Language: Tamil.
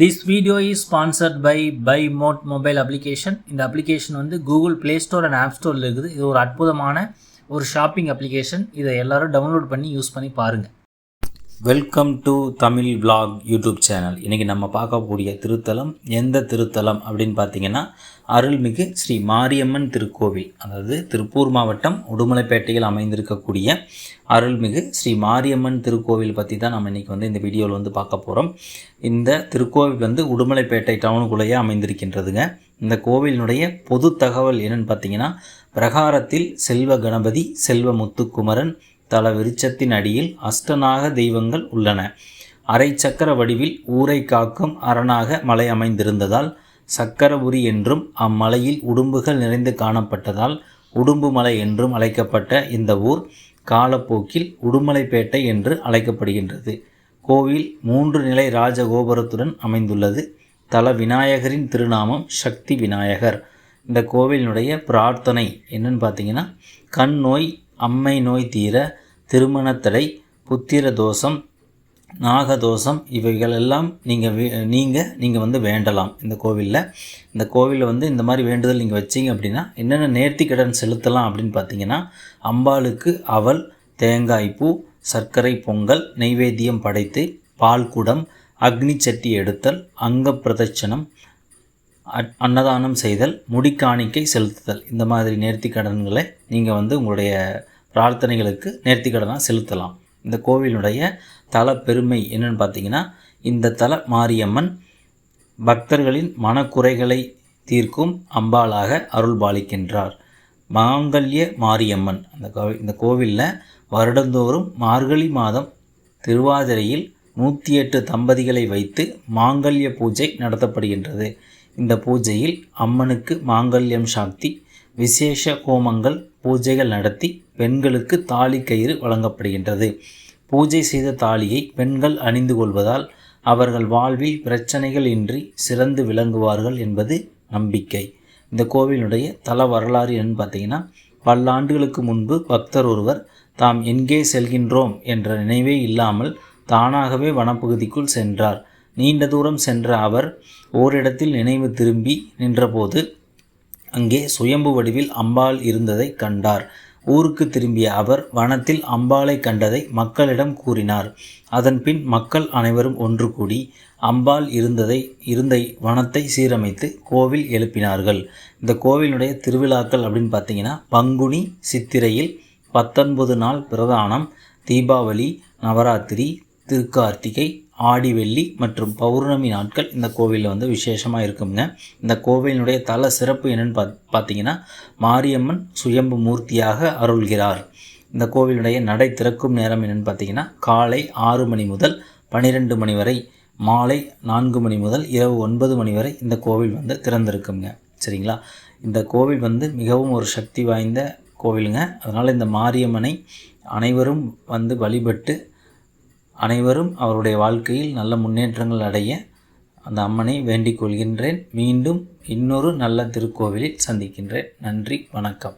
This video is sponsored by by mod mobile application இந்த அப்ளிகேஷன் வந்து Google Play Store and app ஸ்டோரில் இருக்குது. இது ஒரு அற்புதமான ஒரு ஷாப்பிங் அப்ளிகேஷன் இதை எல்லோரும் டவுன்லோட் பண்ணி யூஸ் பண்ணி பாருங்கள் welcome to Tamil vlog YouTube channel இன்றைக்கி நம்ம பார்க்கக்கூடிய திருத்தலம் எந்த திருத்தலம் அப்படின்னு பார்த்தீங்கன்னா அருள்மிகு ஸ்ரீ மாரியம்மன் திருக்கோவில் அதாவது திருப்பூர் மாவட்டம் உடுமலைப்பேட்டையில் அமைந்திருக்கக்கூடிய அருள்மிகு ஸ்ரீ மாரியம்மன் திருக்கோவில் பற்றி தான் நம்ம இன்றைக்கி வந்து இந்த வீடியோவில் வந்து பார்க்க போகிறோம் இந்த திருக்கோவில் வந்து உடுமலைப்பேட்டை டவுனுக்குள்ளேயே அமைந்திருக்கின்றதுங்க. இந்த கோவிலினுடைய பொது தகவல் என்னென்னு பார்த்தீங்கன்னா பிரகாரத்தில் செல்வ கணபதி செல்வ முத்துக்குமரன் தல விருட்சத்தின் அடியில் அஷ்டநாக தெய்வங்கள் உள்ளன. அரை சக்கர வடிவில் ஊரை காக்கும் அரணாக மலை அமைந்திருந்ததால் சக்கரபுரி என்றும் அம்மலையில் உடும்புகள் நிறைந்து காணப்பட்டதால் உடும்பு மலை என்றும் அழைக்கப்பட்ட இந்த ஊர் காலப்போக்கில் உடுமலைப்பேட்டை என்று அழைக்கப்படுகின்றது. கோவில் மூன்று நிலை ராஜகோபுரத்துடன் அமைந்துள்ளது. தல விநாயகரின் திருநாமம் சக்தி விநாயகர். இந்த கோவிலினுடைய பிரார்த்தனை என்னன்னு பார்த்தீங்கன்னா கண் நோய் அம்மை நோய் தீர திருமணத்தடை புத்திர தோஷம் நாகதோஷம் இவைகளெல்லாம் நீங்கள் நீங்கள் நீங்கள் வந்து வேண்டலாம் இந்த கோவிலில். இந்த கோவிலில் வந்து இந்த மாதிரி வேண்டுதல் நீங்கள் வச்சீங்க அப்படின்னா என்னென்ன நேர்த்தி கடன் செலுத்தலாம் அப்படின்னு பார்த்தீங்கன்னா அம்பாளுக்கு அவல் தேங்காய் பூ சர்க்கரை பொங்கல் நெய்வேத்தியம் படைத்து பால் குடம் அக்னி சட்டி எடுத்தல் அங்க பிரதட்சணம் அன்னதானம் செய்தல் முடிக்காணிக்கை செலுத்துதல். இந்த மாதிரி நேர்த்தி கடன்களை நீங்கள் வந்து உங்களுடைய பிரார்த்தனைகளுக்கு நேர்த்திக்கடனாக செலுத்தலாம். இந்த கோவிலுடைய தல பெருமை என்னென்னு பார்த்தீங்கன்னா இந்த தல மாரியம்மன் பக்தர்களின் மனக்குறைகளை தீர்க்கும் அம்பாளாக அருள்பாலிக்கின்றார் மாங்கல்ய மாரியம்மன். அந்த கோவில் இந்த கோவிலில் வருடந்தோறும் மார்கழி மாதம் திருவாதிரையில் நூற்றி எட்டு தம்பதிகளை வைத்து மாங்கல்ய பூஜை நடத்தப்படுகின்றது. இந்த பூஜையில் அம்மனுக்கு மாங்கல்யம் சாக்தி விசேஷ ஹோமங்கள் பூஜைகள் நடத்தி பெண்களுக்கு தாலி கயிறு வழங்கப்படுகின்றது. பூஜை செய்த தாலியை பெண்கள் அணிந்து கொள்வதால் அவர்கள் வாழ்வில் பிரச்சனைகள் இன்றி சிறந்து விளங்குவார்கள் என்பது நம்பிக்கை. இந்த கோவிலுடைய தல வரலாறு என்னன்னு பார்த்தீங்கன்னா பல்லாண்டுகளுக்கு முன்பு பக்தர் ஒருவர் தாம் எங்கே செல்கின்றோம் என்ற நினைவே இல்லாமல் தானாகவே வனப்பகுதிக்குள் சென்றார். நீண்ட தூரம் சென்ற அவர் ஓரிடத்தில் நினைவு திரும்பி நின்றபோது அங்கே சுயம்பு வடிவில் அம்பாள் இருந்ததை கண்டார். ஊருக்கு திரும்பிய அவர் வனத்தில் அம்பாளை கண்டதை மக்களிடம் கூறினார். அதன்பின் மக்கள் அனைவரும் ஒன்று கூடி அம்பாள் இருந்ததை இருந்த வனத்தை சீரமைத்து கோவில் எழுப்பினார்கள். இந்த கோவிலுடைய திருவிழாக்கள் அப்படின்னு பார்த்தீங்கன்னா பங்குனி சித்திரையில் பத்தொன்பது நாள் பிரதானம் தீபாவளி நவராத்திரி திருக்கார்த்திகை ஆடி வெள்ளி மற்றும் பௌர்ணமி நாட்கள் இந்த கோவிலில் வந்து விசேஷமாக இருக்குங்க. இந்த கோவிலினுடைய தல சிறப்பு என்னென்னு பாத் பார்த்தீங்கன்னா மாரியம்மன் சுயம்பு மூர்த்தியாக அருள்கிறார். இந்த கோவிலுடைய நடை திறக்கும் நேரம் என்னென்னு பார்த்தீங்கன்னா காலை ஆறு மணி முதல் பன்னிரெண்டு மணி வரை மாலை நான்கு மணி முதல் இரவு ஒன்பது மணி வரை இந்த கோவில் வந்து திறந்திருக்குங்க. சரிங்களா? இந்த கோவில் வந்து மிகவும் ஒரு சக்தி வாய்ந்த கோவிலுங்க. அதனால் இந்த மாரியம்மனை அனைவரும் வந்து வழிபட்டு அனைவரும் அவருடைய வாழ்க்கையில் நல்ல முன்னேற்றங்கள் அடைய அந்த அம்மனை வேண்டிக் கொள்கின்றேன். மீண்டும் இன்னொரு நல்ல திருக்கோவிலில் சந்திக்கின்றேன். நன்றி வணக்கம்.